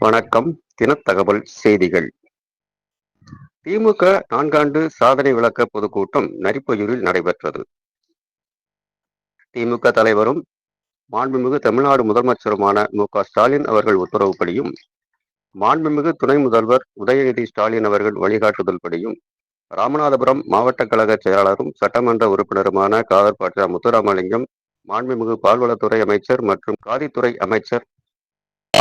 வணக்கம். தினத்தகவல் செய்திகள். திமுக நான்காண்டு சாதனை விளக்க பொதுக்கூட்டம் நரிப்பையூரில் நடைபெற்றது. திமுக தலைவரும் மாண்புமிகு தமிழ்நாடு முதலமைச்சருமான மு. க. ஸ்டாலின் அவர்கள் உத்தரவுப்படியும் மாண்புமிகு துணை முதல்வர் உதயநிதி ஸ்டாலின் அவர்கள் வழிகாட்டுதல்படியும் ராமநாதபுரம் மாவட்ட கழக செயலாளரும் சட்டமன்ற உறுப்பினருமான காதர்பாட்சா முத்துராமலிங்கம் மாண்புமிகு பால்வளத்துறை அமைச்சர் மற்றும் காதித்துறை அமைச்சர்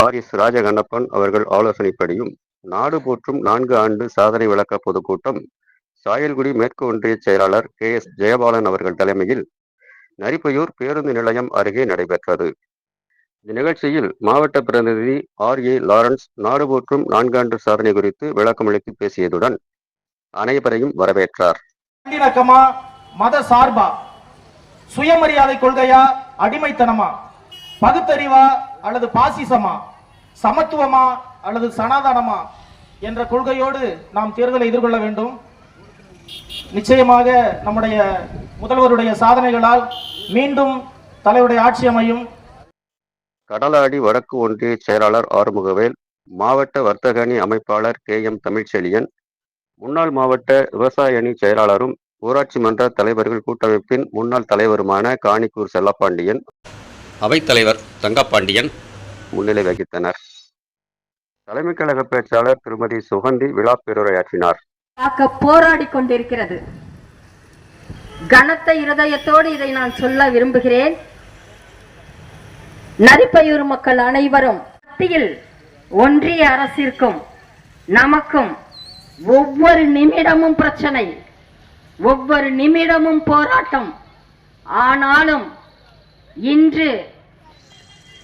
ஆர் எஸ் ராஜகண்ணப்பன் அவர்கள் ஆலோசனைப்படியும் நாடு போற்றும் நான்கு ஆண்டு சாதனை விளக்க பொதுக்கூட்டம் சாயல்குடி மேற்கு ஒன்றிய செயலாளர் கே எஸ் ஜெயபாலன் அவர்கள் தலைமையில் நரிப்பையூர் பேருந்து நிலையம் அருகே நடைபெற்றது. இந்த நிகழ்ச்சியில் மாவட்ட பிரதிநிதி ஆர் ஏ லாரன்ஸ் நாடு போற்றும் நான்காண்டு சாதனை குறித்து விளக்கமளித்து பேசியதுடன் அனைவரையும் வரவேற்றார். மத சார்பா சுயமரியாதை கொள்கையா அடிமைத்தனமா பகுத்தறிவா அல்லது பாசிசமா சமத்துவமா அல்லது சனாதனமா என்ற கொள்கையோடு நாம் தேர்தலை எதிர்கொள்ள வேண்டும். நிச்சயமாக நம்முடைய முதல்வருடைய சாதனைகளால் மீண்டும் தலைவருடைய ஆட்சி அமையும். கடலாடி வடக்கு ஒன்றிய செயலாளர் ஆறுமுகவேல் மாவட்ட வர்த்தக அணி அமைப்பாளர் கே எம் தமிழ்ச்செழியன் முன்னாள் மாவட்ட விவசாய அணி செயலாளரும் ஊராட்சி மன்ற தலைவர்கள் கூட்டமைப்பின் முன்னாள் தலைவருமான காணிக்கூர் செல்லப்பாண்டியன் அவைத்தலைவர் தங்கப்பாண்டியன். முன்னிலை வகித்தனர். தலைமை கழக பேச்சாளர் திருமதி சுகந்தி விழா பேருரையாற்றினார் காக்க போராடி கொண்டிருக்கிறது. கனத்த இருதயத்தோடு இதை நான் சொல்ல விரும்புகிறேன். நரிப்பையூர் மக்கள் அனைவரும் மத்தியில் ஒன்றிய அரசிற்கும் நமக்கும் ஒவ்வொரு நிமிடமும் பிரச்சனை ஒவ்வொரு நிமிடமும் போராட்டம். ஆனாலும் இன்று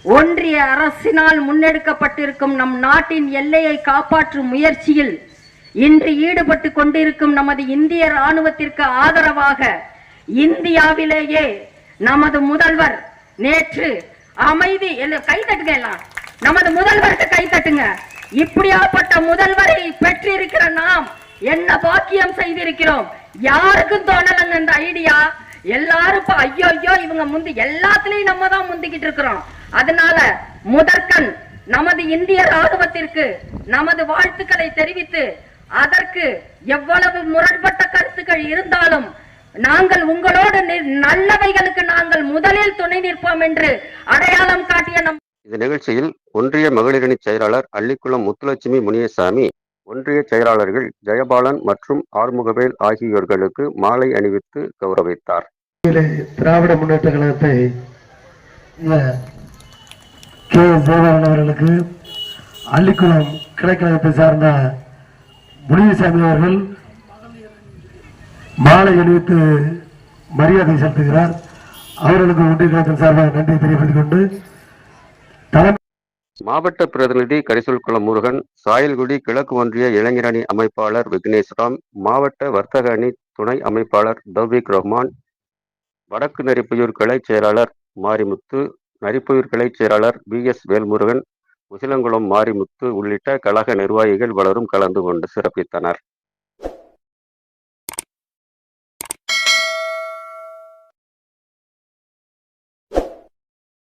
ஒன்றிய அரசினால் முன்னெடுக்கப்பட்டிருக்கும் நம் நாட்டின் எல்லையை காப்பாற்றும் முயற்சியில் இன்று ஈடுபட்டு கொண்டிருக்கும் நமது இந்திய ராணுவத்திற்கு ஆதரவாக இந்தியாவிலேயே நமது முதல்வர் நேற்று அமைதி கை தட்டுங்க எல்லாம். நமது முதல்வருக்கு கை தட்டுங்க. இப்படியாப்பட்ட முதல்வரை பெற்றிருக்கிற நாம் என்ன பாக்கியம் செய்திருக்கிறோம்? யாருக்கும் தோணலங்க இந்த ஐடியா? எல்லாரும் இப்ப ஐயோ ஐயோ இவங்க முந்தி எல்லாத்துலயும் நம்ம தான் முந்திக்கிட்டு இருக்கிறோம். அதனால முதற்கண் நமது இந்திய ராணுவத்திற்கு நமது வாழ்த்துக்களை தெரிவித்து அதற்கு எவ்வளவு முரண்பட்ட கருத்துக்கள் இருந்தாலும் நாங்கள் உங்களோடு நி- நல்லவைகளுக்கு நாங்கள் முதலில் துணை நிற்போம் என்று அடையாளம் காட்டிய நம் இந்த நிகழ்ச்சியில் ஒன்றிய மகளிரணி செயலாளர் அள்ளிக்குளம் முத்துலட்சுமி முனியசாமி ஒன்றிய செயலாளர்கள் ஜெயபாலன் மற்றும் ஆறுமுகவேல் ஆகியோர்களுக்கு மாலை அணிவித்து கௌரவித்தார். திராவிட முன்னேற்ற கழகத்தை கே. சேவாளன் அவர்களுக்கு அள்ளிக்குளம் கிளைக்கழகத்தை சார்ந்த முனியசாமி அவர்கள் மாலை அணிவித்து மரியாதை செலுத்துகிறார். அவர்களுக்கு ஒன்றிய கழகத்தின் சார்பாக நன்றி தெரிவித்துக் கொண்டு மாவட்ட பிரதிநிதி கரிசல்குளம் முருகன் சாயல்குடி கிழக்கு ஒன்றிய இளைஞரணி அமைப்பாளர் விக்னேஸ்ராம் மாவட்ட வர்த்தக அணி துணை அமைப்பாளர் தௌபிக் ரஹ்மான் வடக்கு நரிப்பையூர் கிளைச் செயலாளர் மாரிமுத்து நரிப்பையூர் கிளைச் செயலாளர் பி எஸ் வேல்முருகன் முசிலங்குளம் மாரிமுத்து உள்ளிட்ட கழக நிர்வாகிகள் பலரும் கலந்து கொண்டு சிறப்பித்தனர்.